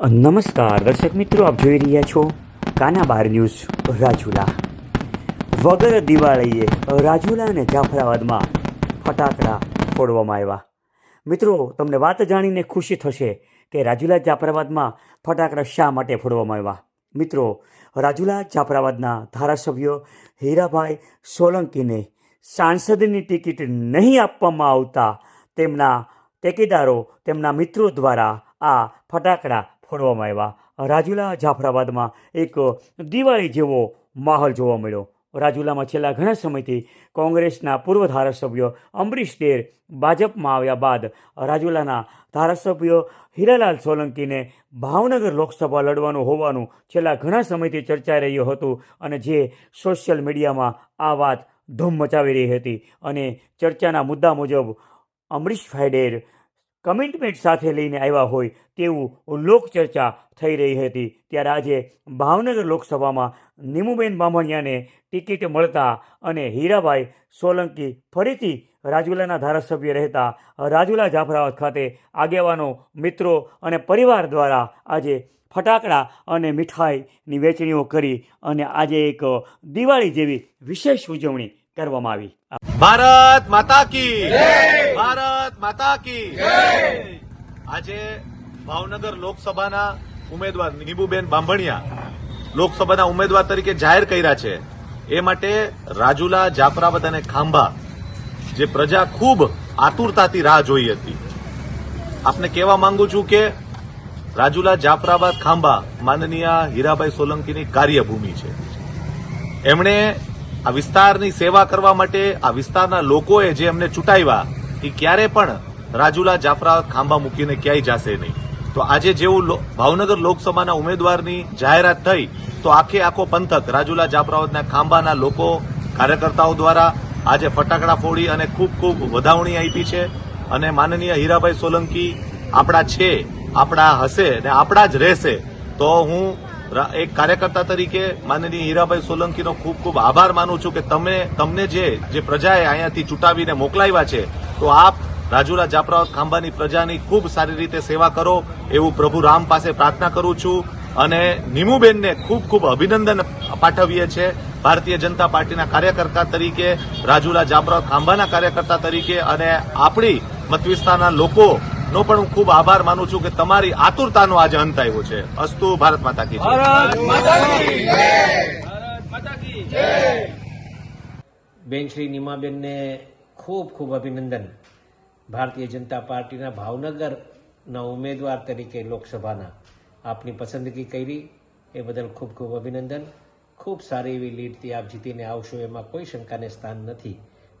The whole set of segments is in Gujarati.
નમસ્કાર, દર્શક મિત્રો, આપ જોઈ રહ્યા છો કાના બાર ન્યૂઝ રાજુલા. વગર દિવાળીએ રાજુલા અને જાફરાબાદમાં ફટાકડા ફોડવામાં આવ્યા. મિત્રો, તમને વાત જાણીને ખુશી થશે કે રાજુલા જાફરાબાદમાં ફટાકડા શા માટે ફોડવામાં આવ્યા? મિત્રો, રાજુલા જાફરાબાદના ધારાસભ્ય હીરાભાઈ સોલંકીને સાંસદની ટિકિટ નહીં આપવામાં આવતા તેમના ટેકેદારો, તેમના મિત્રો દ્વારા આ ફટાકડા ફોડવામાં આવ્યા. રાજુલા જાફરાબાદમાં એક દિવાળી જેવો માહોલ જોવા મળ્યો. રાજુલામાં છેલ્લા ઘણા સમયથી કોંગ્રેસના પૂર્વ ધારાસભ્ય અમરીશ ડેર ભાજપમાં આવ્યા બાદ રાજુલાના ધારાસભ્ય હીરાલાલ સોલંકીને ભાવનગર લોકસભા લડવાનું હોવાનું છેલ્લા ઘણા સમયથી ચર્ચાઈ રહ્યું હતું અને જે સોશિયલ મીડિયામાં આ વાત ધૂમ મચાવી રહી હતી. અને ચર્ચાના મુદ્દા મુજબ અમરીશભાઈ ડેર કમિટમેન્ટ સાથે લઈને આવ્યા હોય તેવું લોકચર્ચા થઈ રહી હતી. ત્યારે આજે ભાવનગર લોકસભામાં નીમુબેન બામણિયાને ટિકિટ મળતા અને હીરાભાઈ સોલંકી ફરીથી રાજુલાના ધારાસભ્ય રહેતા રાજુલા જાફરાબાદ ખાતે આગેવાનો, મિત્રો અને પરિવાર દ્વારા આજે ફટાકડા અને મીઠાઈની વેચણીઓ કરી અને આજે એક દિવાળી જેવી વિશેષ ઉજવણી કરવામાં આવી. ભારત માતા કી ભારત માતા કી આજે ભાવનગર લોકસભાના ઉમેદવાર નીબુબેન બાંભણિયા લોકસભાના ઉમેદવાર તરીકે જાહેર કર્યા છે. એ માટે રાજુલા, જાફરાબાદ અને ખાંભા જે પ્રજા ખૂબ આતુરતાથી રાહ જોઈ હતી. આપને કહેવા માંગુ છું કે રાજુલા, જાફરાબાદ, ખાંભા માનનીય હીરાભાઈ સોલંકીની કાર્યભૂમિ છે. એમણે આ વિસ્તારની સેવા કરવા માટે આ વિસ્તારના લોકોએ જે એમને ચૂંટાવ્યા એ ક્યારે પણ રાજુલા જાફરા ખાંભા મૂકીને ક્યાંય જશે નહીં. તો આજે જેવું ભાવનગર લોકસભાના ઉમેદવારની જાહેરાત થઈ, તો આખે આખો પંથક રાજુલા જાફરાબાદના ખાંભાના લોકો, કાર્યકર્તાઓ દ્વારા આજે ફટાકડા ફોડી અને ખૂબ ખૂબ વધાવણી આપી છે. અને માનનીય હીરાભાઈ સોલંકી આપણા છે, આપણા હશે ને આપણા જ રહેશે. તો હું એક કાર્યકર્તા તરીકે માનનીય હીરાભાઈ સોલંકીનો ખૂબ ખૂબ આભાર માનું છું કે તમે તમને જે જે પ્રજાએ અહીંયાથી ચૂંટાવીને મોકલાવ્યા છે તો આપ રાજુલા જાપરાવત ખાંભાની પ્રજાની ખૂબ સારી રીતે સેવા કરો એવું પ્રભુ રામ પાસે પ્રાર્થના કરું છું અને નીમુબેનને ખૂબ ખૂબ અભિનંદન પાઠવીએ છીએ ભારતીય જનતા પાર્ટીના કાર્યકર્તા તરીકે રાજુલા જાપરાવત ખાંભાના કાર્યકર્તા તરીકે અને આપણી મતવિસ્તારના લોકો નો પણ હું ખૂબ આભાર માનું છું કે તમારી આતુરતાનો આજે અંત આવ્યો છે. અસ્તુ ભારત માતા કી બેન શ્રી નીમાબેનને ખૂબ ખૂબ અભિનંદન. ભારતીય જનતા પાર્ટીના ભાવનગરના ઉમેદવાર તરીકે લોકસભાના આપની પસંદગી કરી. એ બદલ ખૂબ ખૂબ અભિનંદન. ખૂબ સારી એવી લીડથી આપ જીતીને આવશો એમાં કોઈ શંકાને સ્થાન નથી.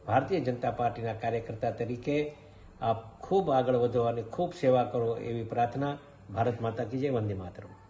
ભારતીય જનતા પાર્ટીના કાર્યકર્તા તરીકે આપ ખૂબ આગળ વધો અને ખૂબ સેવા કરો એવી પ્રાર્થના ભારત માતા કી જય. વંદે માતરમ.